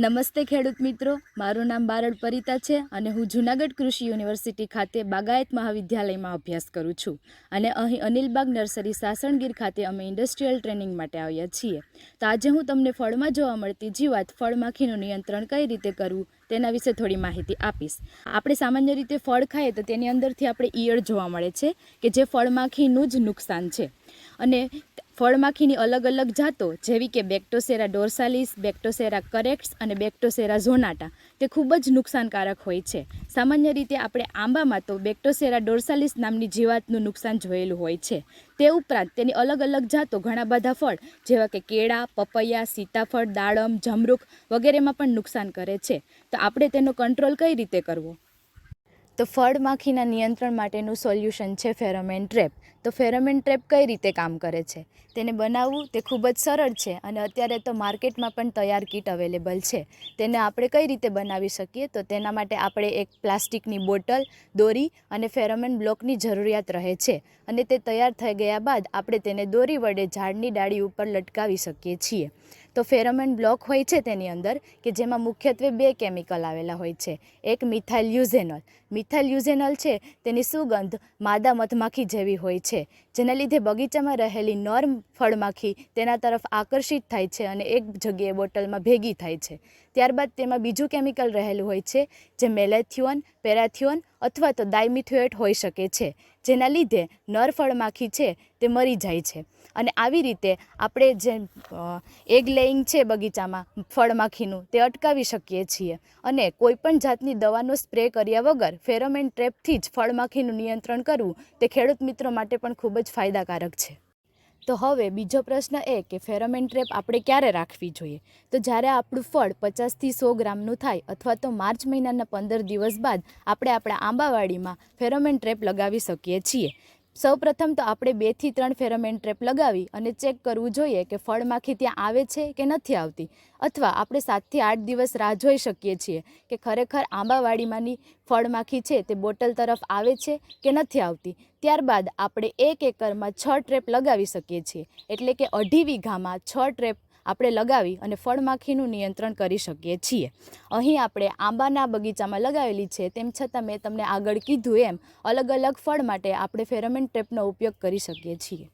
નમસ્તે ખેડૂત મિત્રો, મારું નામ બારડ પરિતા છે અને હું જૂનાગઢ કૃષિ યુનિવર્સિટી ખાતે બાગાયત મહાવિદ્યાલયમાં અભ્યાસ કરું છું અને અહીં અનિલબાગ નર્સરી સાસણગીર ખાતે અમે ઇન્ડસ્ટ્રીયલ ટ્રેનિંગ માટે આવ્યા છીએ. તો આજે હું તમને ફળમાં જોવા મળતી જીવાત ફળમાખીનું નિયંત્રણ કઈ રીતે કરવું તેના વિશે થોડી માહિતી આપીશ. આપણે સામાન્ય રીતે ફળ ખાઈએ તો તેની અંદરથી આપણે ઈયળ જોવા મળે છે કે જે ફળમાખીનું જ નુકસાન છે. અને ફળમાખીની અલગ અલગ જાતો જેવી કે બેક્ટોસેરા ડોર્સાલિસ, બેક્ટોસેરા કરેક્ટ્સ અને બેક્ટોસેરા ઝોનાટા. તે ખૂબ જ નુકસાનકારક હોય છે. સામાન્ય રીતે આપણે આંબામાં તો બેક્ટોસેરા ડોર્સાલિસ નામની જીવાતનું નુકસાન જોયેલું હોય છે. તે ઉપરાંત તેની અલગ અલગ જાતો ઘણા બધા ફળ, જેવા કે કેળા, પપૈયા, સીતાફળ, દાડમ જમરૂખ વગેરેમાં પણ નુકસાન કરે છે. તો આપણે તેનો કંટ્રોલ કઈ રીતે કરવો? તો ફળ માખીના નિયંત્રણ માટેનું સોલ્યુશન છે ફેરોમેન ટ્રેપ. તો ફેરોમેન ટ્રેપ કઈ રીતે કામ કરે છે? તેને બનાવવું તે ખૂબ જ સરળ છે અને અત્યારે તો માર્કેટમાં પણ તૈયાર કીટ અવેલેબલ છે. તેને આપણે કઈ રીતે બનાવી શકીએ? તો તેના માટે આપણે એક પ્લાસ્ટિકની બોટલ, દોરી અને ફેરોમેન બ્લોકની જરૂરિયાત રહે છે અને તે તૈયાર થઈ ગયા બાદ આપણે તેને દોરી વડે ઝાડની ડાળી ઉપર લટકાવી શકીએ છીએ. તો ફેરોમેન બ્લોક હોય છે તેની અંદર કે જેમાં મુખ્યત્વે બે કેમિકલ આવેલા હોય છે. એક મિથાઇલ યુઝેનોલ મિથાઇલ યુઝેનોલ છે તેની સુગંધ માદા મધમાખી જેવી હોય છે, જેના લીધે બગીચામાં રહેલી નર ફળમાખી તેના તરફ આકર્ષિત થાય છે અને એક જગ્યાએ બોટલમાં ભેગી થાય છે. ત્યારબાદ તેમાં બીજું કેમિકલ રહેલું હોય છે, જે મેલેથિયોન, પેરાથિયોન અથવા તો ડાયમિથ્યુએટ હોઈ શકે છે. જેના લીધે નર ફળમાખી છે તે મરી જાય છે. અને આવી રીતે આપણે જે એગ લેઈંગ છે બગીચામાં, ફળમાખીનું, તે અટકાવી શકીએ છીએ. અને કોઈપણ જાતની દવાનો સ્પ્રે કર્યા વગર ફેરોમેન ટ્રેપથી જ ફળમાખીનું નિયંત્રણ કરવું તે ખેડૂત મિત્રો માટે પણ ખૂબ જ ફાયદાકારક છે. તો હવે બીજો પ્રશ્ન એ કે ફેરોમેન ટ્રેપ આપણે ક્યારે રાખવી જોઈએ? તો જ્યારે આપણું ફળ પચાસથી સો ગ્રામનું થાય અથવા તો માર્ચ મહિનાના પંદર દિવસ બાદ આપણે આપણા આંબાવાડીમાં ફેરોમેન ટ્રેપ લગાવી શકીએ છીએ. સૌપ્રથમ તો આપણે બેથી ત્રણ ફેરોમેન ટ્રેપ લગાવી અને ચેક કરવું જોઈએ કે ફળમાખી ત્યાં આવે છે કે નથી આવતી. અથવા આપણે સાતથી આઠ દિવસ રાહ જોઈ શકીએ છીએ કે ખરેખર આંબાવાડીમાંની ફળમાખી છે તે બોટલ તરફ આવે છે કે નથી આવતી. ત્યારબાદ આપણે એક એકરમાં છ ટ્રેપ લગાવી શકીએ છીએ. એટલે કે અઢી વીઘામાં છ ટ્રેપ આપણે લગાવી અને ફળમાખીનું નિયંત્રણ કરી શકીએ છીએ. અહીં આપણે આંબાના બગીચામાં લગાવેલી છે, તેમ છતાં મેં તમને આગળ કીધું એમ અલગ અલગ ફળ માટે આપણે ફેરોમેન ટ્રેપનો ઉપયોગ કરી શકીએ છીએ.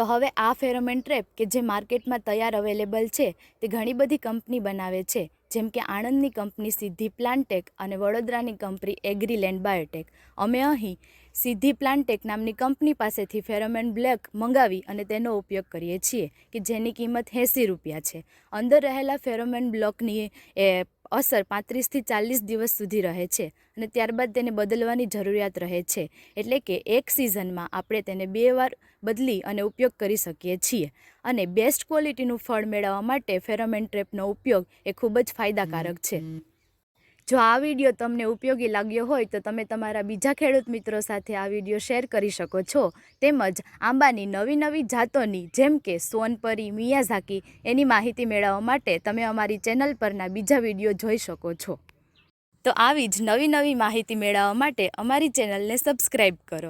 તો હવે આ ફેરોમેન ટ્રેપ, કે જે માર્કેટમાં તૈયાર અવેલેબલ છે, તે ઘણી બધી કંપની બનાવે છે. જેમ કે આણંદની કંપની સિદ્ધિ પ્લાન્ટેક અને વડોદરાની કંપની એગ્રીલેન્ડ બાયોટેક. અમે અહીં સિદ્ધિ પ્લાન્ટેક નામની કંપની પાસેથી ફેરોમેન બ્લેક મંગાવી અને તેનો ઉપયોગ કરીએ છીએ, કે જેની કિંમત એંસી રૂપિયા છે. અંદર રહેલા ફેરોમેન બ્લોકની એ અસર પાંત્રીસથી ચાલીસ દિવસ સુધી રહે છે અને ત્યારબાદ તેને બદલવાની જરૂરિયાત રહે છે. એટલે કે એક સિઝનમાં આપણે તેને બે વાર બદલી અને ઉપયોગ કરી શકીએ છીએ. અને બેસ્ટ ક્વોલિટીનું ફળ મેળવવા માટે ફેરોમેન ટ્રેપનો ઉપયોગ એ ખૂબ જ ફાયદાકારક છે. જો આ વીડિયો તમને ઉપયોગી લાગ્યો હોય તો તમે તમારા બીજા ખેડૂત મિત્રો સાથે આ વીડિયો શેર કરી શકો છો. તેમજ આંબાની નવી નવી જાતોની જેમ કે સોનપરી, મિયાઝાકી એની માહિતી મેળવવા માટે તમે અમારી ચેનલ પરના બીજા વીડિયો જોઈ શકો છો. તો આવી જ નવી નવી માહિતી મેળવવા માટે અમારી ચેનલને સબસ્ક્રાઈબ કરો.